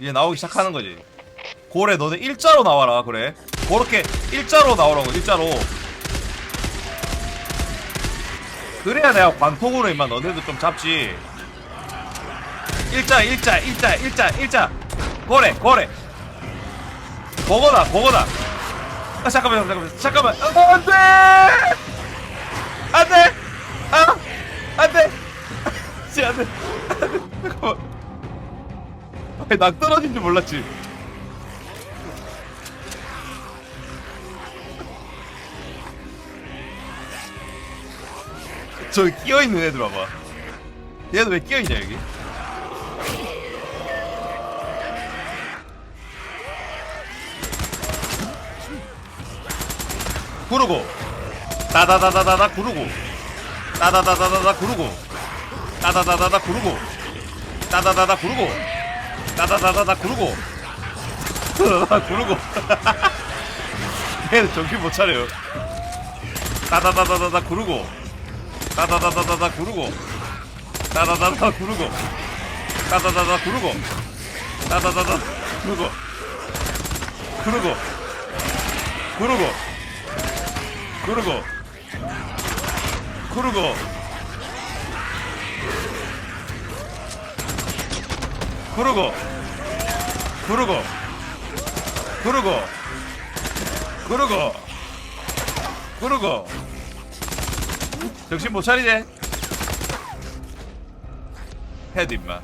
이제 나오기 시작하는 거지. 고래 너네 일자로 나와라 그래. 그렇게 일자로 나오라고 일자로. 그래야 내가 관통으로 임마 너네도 좀 잡지. 일자 일자 일자 일자 일자. 고래 고래. 그거다 그거다. 아 잠깐만 잠깐만 잠깐만. 아, 안돼. 안돼. 아 안돼. 안돼. 잠깐만. 아니, 낙 떨어진 줄 몰랐지. 저기 끼어 있는 애들 봐봐. 얘는 왜 끼어 있냐, 여기? 구르고. 따다다다다다 구르고. 따다다다다다 구르고. 따다다다다 구르고. 따다다다 구르고. 따다다다다 구르고. 나나나 구르고. 얘는 정신 못 차려요. 따다다다다다 구르고. 따다다다다다 구르고. 나나나나 구르고. 나나나나 구르고. 나나나나 구르고. 구르고. 구르고. 구르고. 구르고. 구르고. 구르고. 구르고. 구르고. 구르고. 정신 못 차리네. 헤드 임마.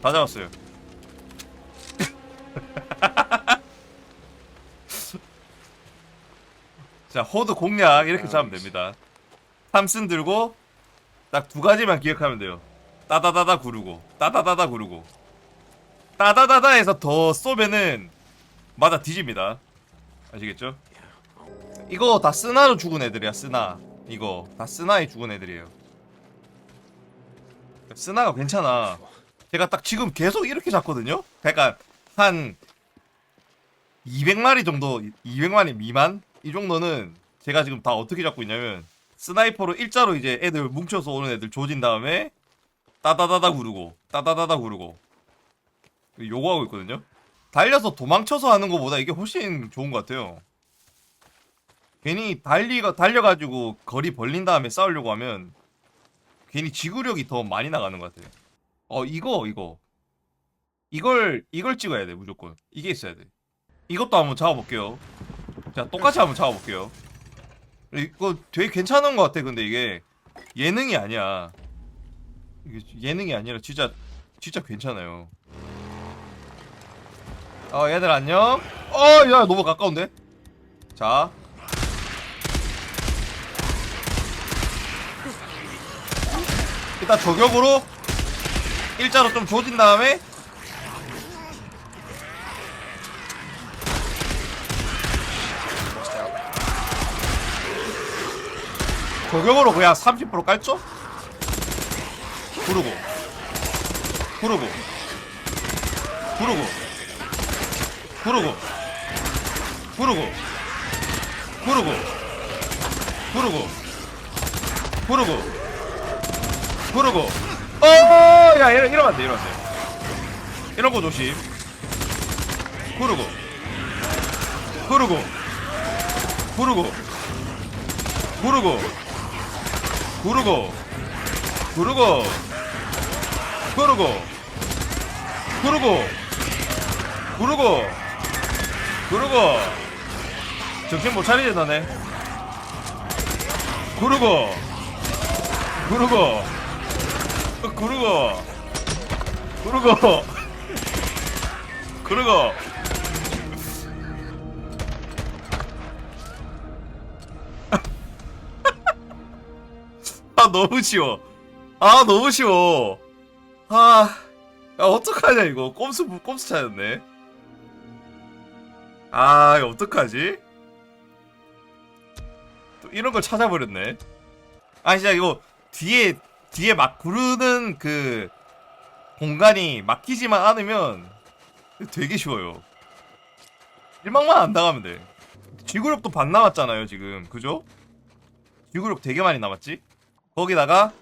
다 잡았어요. 자, 호드 공략 이렇게 잡으면 됩니다. 탐슨 들고 딱 두 가지만 기억하면 돼요. 따다다다 구르고 따다다다 구르고 따다다다에서 더 쏘면은 맞아 뒤집니다. 아시겠죠? 이거 다 쓰나로 죽은 애들이야 쓰나 이거 다 쓰나에 죽은 애들이에요 쓰나가 괜찮아 제가 딱 지금 계속 이렇게 잡거든요 그러니까 한 200마리 정도 200마리 미만 이 정도는 제가 지금 다 어떻게 잡고 있냐면 스나이퍼로 일자로 이제 애들 뭉쳐서 오는 애들 조진 다음에 따다다다 구르고 따다다다 구르고 요거 하고 있거든요 달려서 도망쳐서 하는 것보다 이게 훨씬 좋은 것 같아요. 괜히 달리가 달려가지고 거리 벌린 다음에 싸우려고 하면 괜히 지구력이 더 많이 나가는 것 같아요. 어 이거 이거 이걸 이걸 찍어야 돼 무조건 이게 있어야 돼. 이것도 한번 잡아볼게요. 자 똑같이 한번 잡아볼게요. 이거 되게 괜찮은 것 같아 근데 이게 예능이 아니야. 이게 예능이 아니라 진짜 진짜 괜찮아요. 어 얘들 안녕 어야 너무 가까운데 자 일단 저격으로 일자로 좀 조진 다음에 저격으로 그냥 30% 깔죠? 구르고 구르고 구르고 구르고 구르고 구르고 구르고 구르고 구르고 어야 이러, 이러면 안돼 이러면 안돼 이런 거 조심 구르고 구르고 구르고 구르고 구르고 구르고 구르고 구르고 구르고 구르고. 정신 못 차리지 너네. 구르고 구르고 구르고 구르고 구르고 아 너무 쉬워. 아 너무 쉬워. 아 야, 어떡하냐 이거. 꼼수 꼼수 차였네. 아 이거 어떡하지? 또 이런 걸 찾아버렸네. 아 진짜 이거 뒤에 뒤에 막 구르는 그 공간이 막히지만 않으면 되게 쉬워요. 일망만 안 당하면 돼. 지구력도 반 남았잖아요 지금. 그죠? 지구력 되게 많이 남았지? 거기다가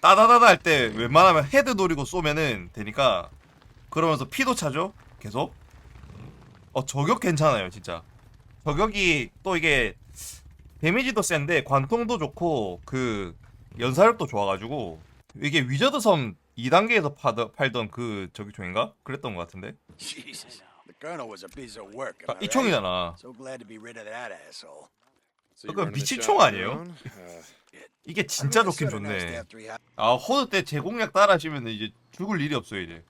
따다다다 할 때 웬만하면 헤드 노리고 쏘면은 되니까 그러면서 피도 차죠 계속 어 저격 괜찮아요 진짜 저격이 또 이게 데미지도 센데 관통도 좋고 그 연사력도 좋아가지고 이게 위저드 섬 2단계에서 파더, 팔던 그 저격총인가? 그랬던 것 같은데. 아, 이? 총이잖아 the 미친 총 아니에요? 이게 진짜 좋긴 좋네. 아 호드 때 제공약 따라 하시면 이제 죽을 일이 없어요 이제.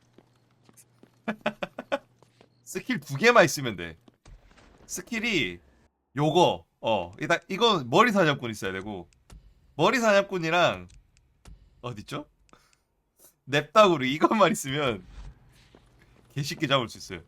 스킬 두 개만 있으면 돼. 스킬이 요거 어 이다 이거 머리 사냥꾼 있어야 되고 머리 사냥꾼이랑 어딨죠? 냅다구리 이것만 있으면 개쉽게 잡을 수 있어요